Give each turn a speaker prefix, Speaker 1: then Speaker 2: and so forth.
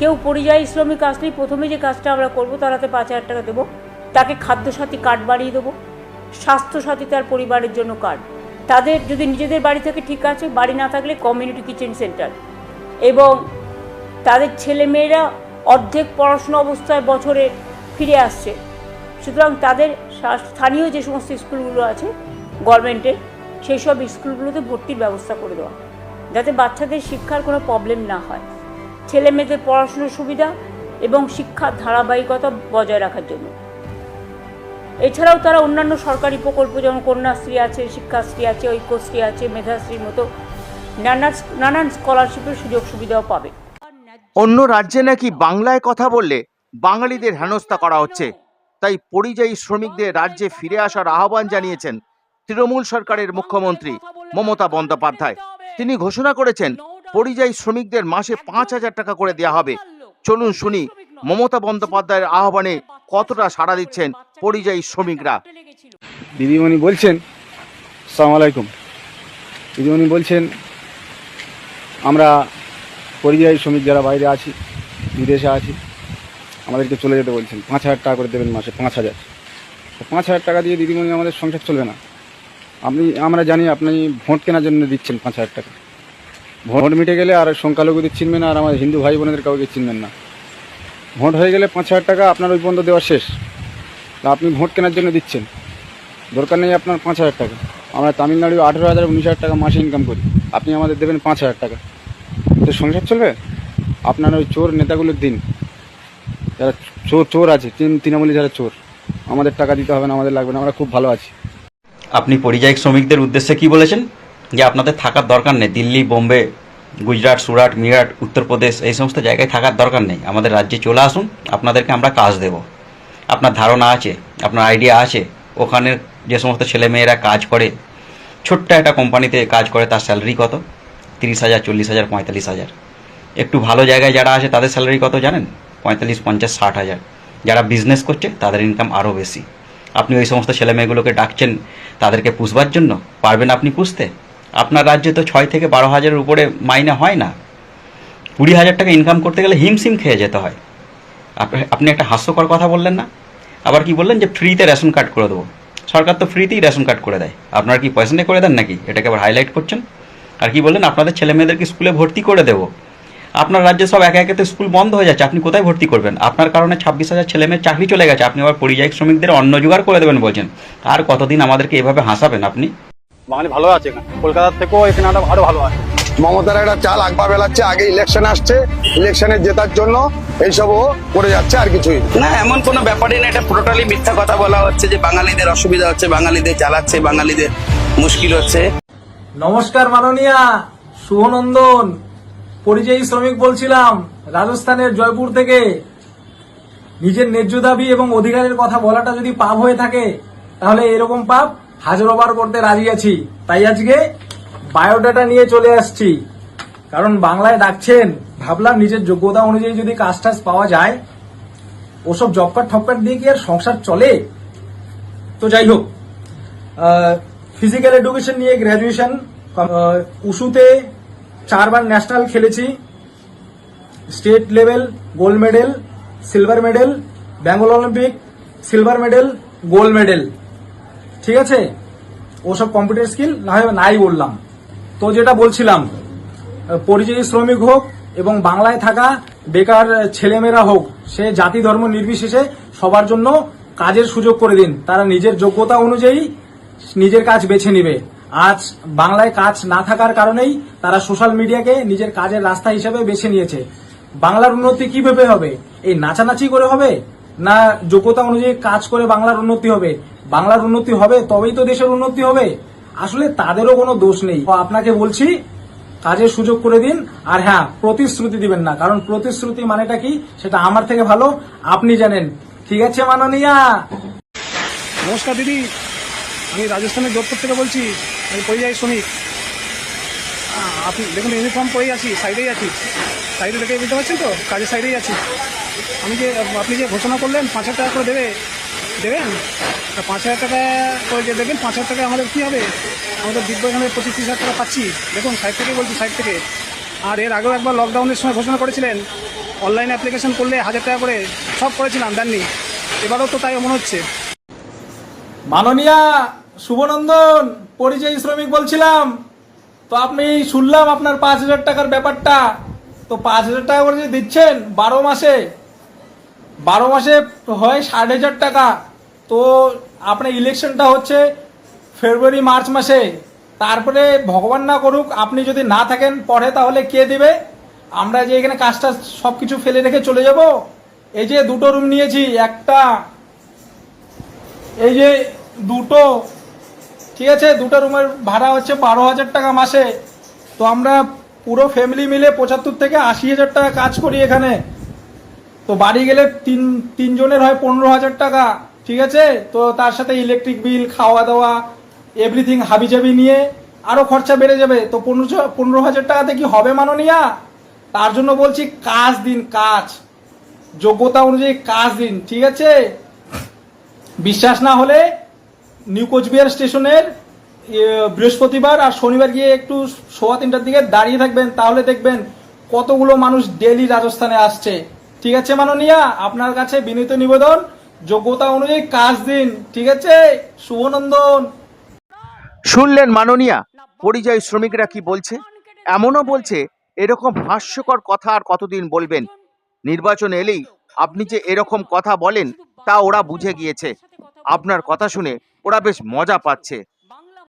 Speaker 1: কেউ পরিযায়ী শ্রমিক আসলেই প্রথমে যে কাজটা আমরা করব, তার হাতে পাঁচ হাজার টাকা দেবো। তাকে খাদ্যসাথী কার্ড বাড়িয়ে দেবো। স্বাস্থ্যসাথী তার পরিবারের জন্য কার্ড তাদের যদি নিজেদের বাড়ি থেকে ঠিক আছে, বাড়ি না থাকলে কমিউনিটি কিচেন সেন্টার এবং তাদের ছেলেমেয়েরা অর্ধেক পড়াশোনা অবস্থায় বছরে ফিরে আসছে। সুতরাং তাদের স্থানীয় যে সমস্ত স্কুলগুলো আছে, গভর্নমেন্টের, সেই সব স্কুলগুলোতে ভর্তির ব্যবস্থা করে দেওয়া। যাতে বাচ্চাদের শিক্ষার কোনো প্রবলেম না হয়। ছেলে মেয়েদের পড়াশোনার সুবিধা এবং শিক্ষার ধারাবাহিকতা বজায় রাখার জন্য। এছাড়াও তারা অন্যান্য সরকারি প্রকল্প, যেমন কন্যাশ্রী আছে, শিক্ষাশ্রী আছে, ঐক্যশ্রী আছে, মেধাশ্রীর মতো নানান নানান স্কলারশিপের সুযোগ সুবিধাও পাবে।
Speaker 2: অন্য রাজ্যে নাকি বাংলায় কথা বললে বাঙালিদের হেনস্থা করা হচ্ছে। তাই পরিযায়ী শ্রমিকদের রাজ্যে ফিরে আসার আহ্বান জানিয়েছেন তৃণমূল সরকারের মুখ্যমন্ত্রী মমতা বন্দ্যোপাধ্যায়। তিনি ঘোষণা করেছেন পরিযায়ী শ্রমিকদের মাসে পাঁচ হাজার টাকা করে দেওয়া হবে। চলুন শুনি মমতা বন্দ্যোপাধ্যায়ের আহ্বানে কতটা সাড়া দিচ্ছেন পরিযায়ী শ্রমিকরা?
Speaker 3: দিদিমণি বলছেন সালাম আলাইকুম। দিদিমণি বলছেন আমরা পরিযায়ী শ্রমিক যারা বাইরে আছি বিদেশে আছি আমাদেরকে চলে যেতে বলছেন। পাঁচ হাজার টাকা করে দেবেন মাসে পাঁচ হাজার। তো পাঁচ হাজার টাকা দিয়ে দিদিমণি আমাদের সংসার চলবে না। আপনি আমরা জানি আপনি ভোট কেনার জন্য দিচ্ছেন পাঁচ হাজার টাকা। ভোট মিটে গেলে আর সংখ্যালঘুদের চিনবেন আর আমাদের হিন্দু ভাই বোনেদের কাউকে চিনবেন না। ভোট হয়ে গেলে পাঁচ হাজার টাকা আপনার ওই পর্যন্ত দেওয়া শেষ। তা আপনি ভোট কেনার জন্য দিচ্ছেন। দরকার নেই আপনার পাঁচ হাজার টাকা। আমরা তামিলনাড়ু আঠেরো হাজার, উনিশ হাজার টাকা মাসে ইনকাম করি। আপনি আমাদের দেবেন পাঁচ হাজার টাকা। তো সংসার চলবে? আপনার ওই চোর নেতাগুলোর দিন। যারা চোর চোর আছে তৃণ- তৃণমূলী যারা চোর, আমাদের টাকা দিতে হবে না, আমাদের লাগবে না, আমরা খুব ভালো আছি।
Speaker 4: আপনি পরিযায়ী শ্রমিকদের উদ্দেশ্যে কি বলেছেন? যে আপনাদের থাকার দরকার নেই, দিল্লি, বোম্বে, গুজরাট, সুরাট, মিরাট, উত্তরপ্রদেশ, এই সমস্ত জায়গায় থাকার দরকার নেই। আমাদের রাজ্যে চলে আসুন, আপনাদেরকে আমরা কাজ দেব। আপনার ধারণা আছে, আপনার আইডিয়া আছে, ওখানের যে সমস্ত ছেলেমেয়েরা কাজ করে, ছোট্ট একটা কোম্পানিতে কাজ করে, তার স্যালারি কত? তিরিশ হাজার, চল্লিশ হাজার, পঁয়তাল্লিশ হাজার। একটু ভালো জায়গায় যারা আছে, তাদের স্যালারি কত জানেন? পঁয়তাল্লিশ, পঞ্চাশ, ষাট হাজার। যারা বিজনেস করছে, তাদের ইনকাম আরও বেশি। আপনি ওই সমস্ত ছেলেমেয়েগুলোকে ডাকছেন, তাদেরকে পুষবার জন্য, পারবেন আপনি পুষতে? আপনার রাজ্যে তো ছয় থেকে বারো হাজারের উপরে মাইনে হয় না। কুড়ি হাজার টাকা ইনকাম করতে গেলে হিমশিম খেয়ে যেতে হয়। আপ- আপনি একটা হাস্যকর কথা বললেন না? আবার কি বললেন যে ফ্রিতে রেশন কার্ড করে দেবো। সরকার তো ফ্রিতেই রেশন কার্ড করে দেয়। আপনারা কি পয়সা নিয়ে করে দেন নাকি? এটাকে আবার হাইলাইট করছেন। আর কি বললেন, আপনাদের ছেলে মেয়েদেরকে স্কুলে ভর্তি করে দেবো। আপনার রাজ্যে সব একে একে তো স্কুল বন্ধ হয়ে যাচ্ছে, আপনি কোথায় ভর্তি করবেন? আপনার কারণে ছাব্বিশ হাজার ছেলে মেয়ের চাকরি চলে গেছে। আপনি আবার পরিযায়ী শ্রমিকদের অন্ন জোগাড় করে দেবেন বলছেন। আর কতদিন আমাদেরকে এভাবে হাসাবেন আপনি?
Speaker 3: বাঙালি ভালো আছে এখানে। কলকাতার থেকেও এখানে আরও ভালো আছে।
Speaker 5: মমতার একটা চাল আকবা বেলাচ্ছে আগে ইলেকশন আসছে ইলেকশনে জেতার জন্য এইসব ও করে যাচ্ছে আর কিছুই না।
Speaker 6: না এমন কোনো ব্যাপারই না এটা পুরোটালি মিথ্যা কথা বলা হচ্ছে যে বাঙালিদের অসুবিধা হচ্ছে বাঙালিদের চালাচ্ছে বাঙালিদের মুশকিল হচ্ছে।
Speaker 7: নমস্কার মাননীয়া শুভনন্দন পরিযায়ী শ্রমিক বলছিলাম রাজস্থানের জয়পুর থেকে। নিজের ন্যায্য দাবি এবং অধিকারের কথা বলাটা যদি পাপ হয়ে থাকে তাহলে এরকম পাপ হাজারবার করতে রাজি আছি। তাই আজকে বায়োডাটা নিয়ে চলে আসছি। কারণ বাংলায় ডাকছেন, ভাবলাম নিজের যোগ্যতা অনুযায়ী যদি কাজ টাজ পাওয়া যায়, ওসব জব কার্ড ঠপ কার্ড দিয়ে কি আর সংসার চলে? তো যাই হোক ফিজিক্যাল এডুকেশন নিয়ে গ্র্যাজুয়েশন উশুতে চারবার ন্যাশনাল খেলেছি। State level gold medal silver medal Bengal Olympic silver medal gold medal ঠিক আছে? ওসব কম্পিউটার স্কিল না হয় নাই বললাম। তো যেটা বলছিলাম, পরিযায়ী শ্রমিক হোক এবং বাংলায় থাকা বেকার ছেলেমেয়েরা হোক, সে জাতি ধর্ম নির্বিশেষে সবার জন্য কাজের সুযোগ করে দিন। তারা নিজের যোগ্যতা অনুযায়ী নিজের কাজ বেছে নিবে। আজ বাংলায় কাজ না থাকার কারণেই তারা সোশ্যাল মিডিয়াকে নিজের কাজের রাস্তা হিসেবে বেছে নিয়েছে। বাংলার উন্নতি কীভাবে হবে? এই নাচানাচি করে হবে? না যোগ্যতা অনুযায়ী কাজ করে বাংলার উন্নতি হবে? বাংলার উন্নতি হবে, তবেই তো দেশের উন্নতি হবে। আসলে তাদেরও কোনো দোষ নেই। আপনাকে বলছি, কাজের সুযোগ করে দিন। আর হ্যাঁ প্রতিশ্রুতি দিবেন না। কারণ প্রতিশ্রুতি মানেটা কি? সেটা আমার থেকে ভালো, আপনি জানেন। ঠিক আছে, মাননীয়া?
Speaker 8: নমস্কার, দিদি। আমি রাজস্থানের যোধপুর থেকে বলছি, আমি পরিযায়ী শ্রমিক। আপনি দেখুন, ইউনিফর্ম পরেই আছি, সাইডেই আছি। সাইডে দেখে বুঝতে পারছেন তো? কাজের সাইডেই আছি। আমি যে, আপনি যে ঘোষণা করলেন, পাঁচ হাজার টাকা করে দেবে, দেবেন? তা পাঁচ হাজার টাকা করে যে দেবেন, পাঁচ হাজার টাকা আমাদের কী হবে? আমাদের দিব্য এখানে পঁচিশ, তিরিশ হাজার টাকা পাচ্ছি। দেখুন সাইড থেকে বলছি সাইড থেকে। আর এর আগেও একবার লকডাউনের সময় ঘোষণা করেছিলেন। অনলাইন অ্যাপ্লিকেশন করলে হাজার টাকা করে সব করেছিলাম, দেননি। এবারও তো তাই মনে হচ্ছে।
Speaker 7: মাননীয়া শুভনন্দন, পরিযায়ী শ্রমিক বলছিলাম। তো আপনি শুনলাম আপনার পাঁচ হাজার টাকার ব্যাপারটা। তো পাঁচ হাজার টাকা করে যে দিচ্ছেন, বারো মাসে বারো মাসে হয় ষাট হাজার টাকা। তো আপনার ইলেকশনটা হচ্ছে ফেব্রুয়ারি, মার্চ মাসে। তারপরে ভগবান না করুক, আপনি যদি না থাকেন, পরে তাহলে কে দিবে? আমরা যে এখানে কাজটা সব কিছু ফেলে রেখে চলে যাব। এই যে দুটো রুম নিয়েছি, একটা, এই যে দুটো, ঠিক আছে? দুটো রুমের ভাড়া হচ্ছে বারো হাজার টাকা মাসে। তো আমরা পুরো ফ্যামিলি মিলে পঁচাত্তর থেকে আশি হাজার টাকা কাজ করি এখানে। তো বাড়ি গেলে তিন, তিনজনের হয় পনেরো হাজার টাকা, ঠিক আছে? তো তার সাথে ইলেকট্রিক বিল খাওয়া দাওয়া এভরিথিং হাবিজাবি নিয়ে আরও খরচা বেড়ে যাবে। তো পনেরো পনেরো হাজার টাকাতে কি হবে মাননীয়া? তার জন্য বলছি কাজ দিন, কাজ। যোগ্যতা অনুযায়ী কাজ দিন, ঠিক আছে? বিশ্বাস না হলে নিউ কোচবিহার স্টেশনের বৃহস্পতিবার আর শনিবার গিয়ে একটু সোয়া তিনটার দিকে দাঁড়িয়ে থাকবেন, তাহলে দেখবেন কতগুলো মানুষ ডেলি রাজস্থানে আসছে। ঠিক আছে মাননীয়া? আপনার কাছে বিনীত নিবেদন, যোগ্যতা অনুযায়ী কাজ দিন, ঠিক আছে? শুভনন্দন।
Speaker 2: শুনলেন মাননীয়া, পরিযায়ী শ্রমিকরা কি বলছে? এমনও বলছে, এরকম হাস্যকর কথা আর কতদিন বলবেন? নির্বাচন এলেই আপনি যে এরকম কথা বলেন, তা ওরা বুঝে গিয়েছে। আপনার কথা শুনে ওরা বেশ মজা পাচ্ছে।